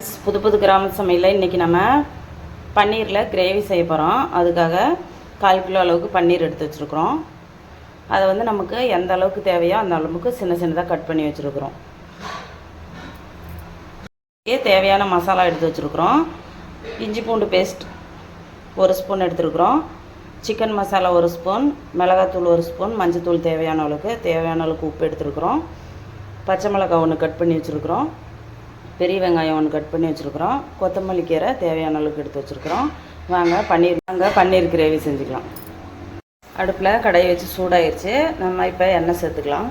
புது புது கிராம சமையலில் இன்றைக்கி நம்ம பன்னீரில் கிரேவி செய்ய போகிறோம் அதுக்காக கால் கிலோ அளவுக்கு பன்னீர் எடுத்து வச்சுருக்குறோம். அதை வந்து நமக்கு எந்த அளவுக்கு தேவையோ அந்த அளவுக்கு சின்ன சின்னதாக கட் பண்ணி வச்சுருக்குறோம். தேவையான மசாலா எடுத்து வச்சுருக்குறோம். இஞ்சி பூண்டு பேஸ்ட் ஒரு ஸ்பூன் எடுத்துருக்குறோம். சிக்கன் மசாலா ஒரு ஸ்பூன் மிளகாத்தூள் ஒரு ஸ்பூன் மஞ்சத்தூள் தேவையான அளவுக்கு தேவையான அளவுக்கு உப்பு எடுத்துருக்குறோம். பச்சை மிளகா ஒன்று கட் பண்ணி வச்சுருக்குறோம். பெரிய வெங்காயம் ஒன்று கட் பண்ணி வச்சுருக்குறோம். கொத்தமல்லி கீரை தேவையான அளவுக்கு எடுத்து வச்சுருக்குறோம். வாங்க பன்னீர் வாங்க பன்னீர் கிரேவி செஞ்சுக்கலாம். அடுப்பில் கடையை வச்சு சூடாயிருச்சு. நம்ம இப்போ எண்ணெய் சேர்த்துக்கலாம்.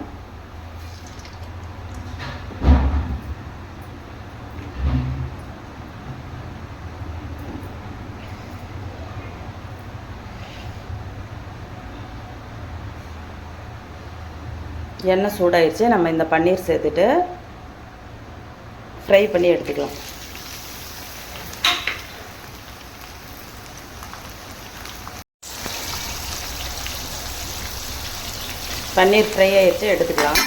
எண்ணெய் சூடாயிருச்சு. நம்ம இந்த பன்னீர் சேர்த்துட்டு ஃப்ரை பண்ணி எடுத்துக்கலாம். பன்னீர் ஃப்ரை ஆகிடுச்சு எடுத்துக்கலாம்.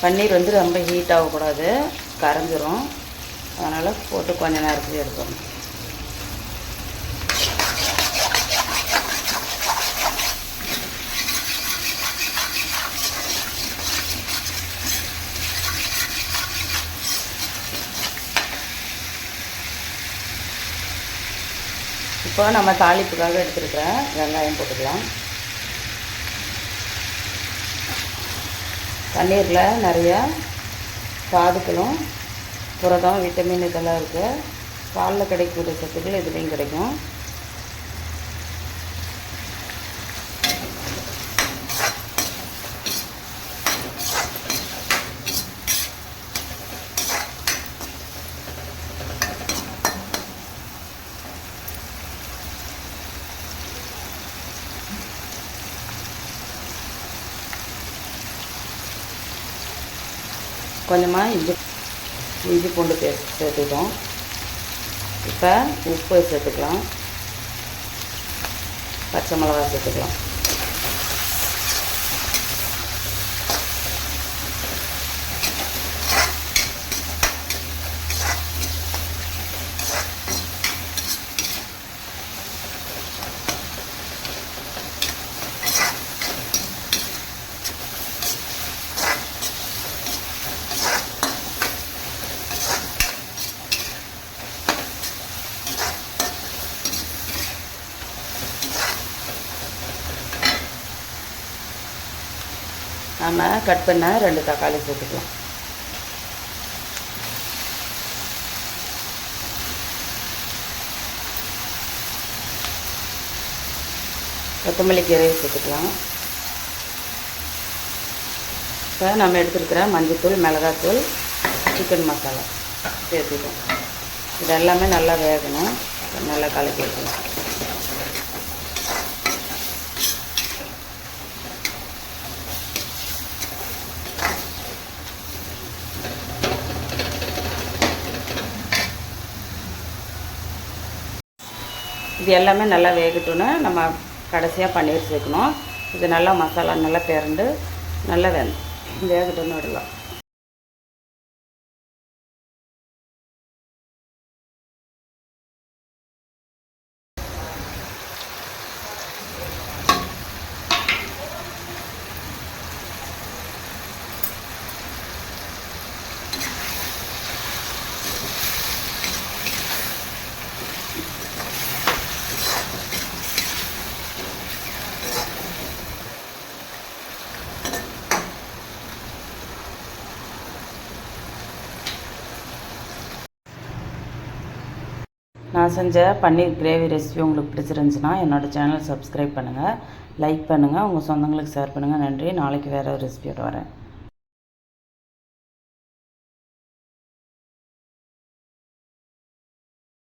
பன்னீர் வந்து ரொம்ப ஹீட் ஆகக்கூடாது. கரைஞ்சிரும். அதனால் போட்டு கொஞ்ச நேரத்துலேயே எடுக்கணும் இப்போ நம்ம தாளிப்புக்காக எடுத்துருக்கிறேன் வெங்காயம் போட்டுக்கலாம். பன்னீரில் நிறையா தாதுக்களும் புரதம் விட்டமின் இதெல்லாம் இருக்குது பாலில் கிடைக்கக்கூடிய சத்துக்கள் இதுலேயும் கிடைக்கும். கொஞ்சமாக இஞ்சி இஞ்சி பூண்டு பேஸ்ட் சேர்த்துக்கிட்டோம். இப்போ உப்பு சேர்த்துக்கலாம். பச்சை மிளகா சேர்த்துக்கலாம். நம்ம கட் பண்ண ரெண்டு தக்காளி போட்டுக்கலாம். கொத்தமல்லி கீரையை போட்டுக்கலாம். இப்போ நம்ம எடுத்துருக்கிற மஞ்சத்தூள் மிளகாத்தூள் சிக்கன் மசாலா சேர்த்துக்கோம் இது எல்லாமே நல்லா வேகணும். நல்லா கலக்கி வைக்கணும் இது எல்லாமே நல்லா வேகட்டுன்னு நம்ம கடைசியாக பன்னீர் சேர்க்கணும். இது நல்லா மசாலா நல்லா பிறண்டு நல்லா வேணும் வேகட்டுன்னு விடலாம். நான் செஞ்ச பன்னீர் கிரேவி ரெசிபி உங்களுக்கு பிடிச்சிருந்துச்சுன்னா என்னோடய சேனல் சப்ஸ்கிரைப் பண்ணுங்கள் லைக் பண்ணுங்கள் உங்கள் சொந்தங்களுக்கு ஷேர் பண்ணுங்கள் நன்றி. நாளைக்கு வேறு ஒரு ரெசிபியோட வரேன்.